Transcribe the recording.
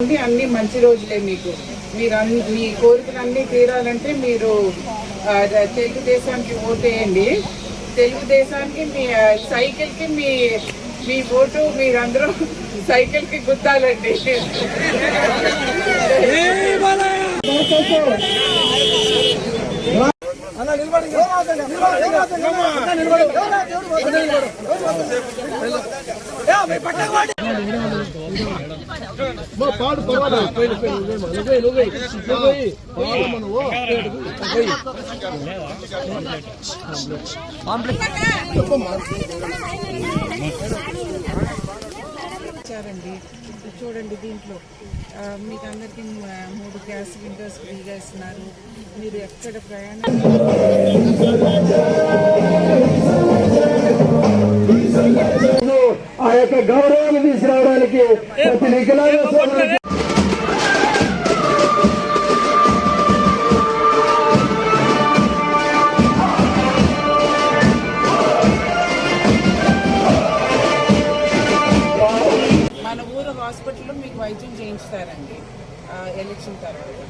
అన్ని అన్ని మంచి రోజులే మీకు. మీరు అన్ని మీ కోరికలు అన్నీ తీరాలంటే మీరు తెలుగుదేశానికి ఓటేయండి తెలుగుదేశానికి మీ సైకిల్కి మీ మీ ఓటు మీరందరూ సైకిల్కి గుద్దాలండి. పాడు పర్వాలేదు చూడండి దీంట్లో. మీకు అందరికీ మూడు గ్యాస్ విండోస్ ఫ్రీగా ఇస్తున్నారు. మీరు ఎక్కడ ప్రయాణం ఆ యొక్క గౌరవాన్ని తీసుకురావడానికి ప్రతి నిఖిలాంగ హాస్పిటల్లో మీకు వైద్యం చేయించుతారండి. ఎలక్షన్ తర్వాత.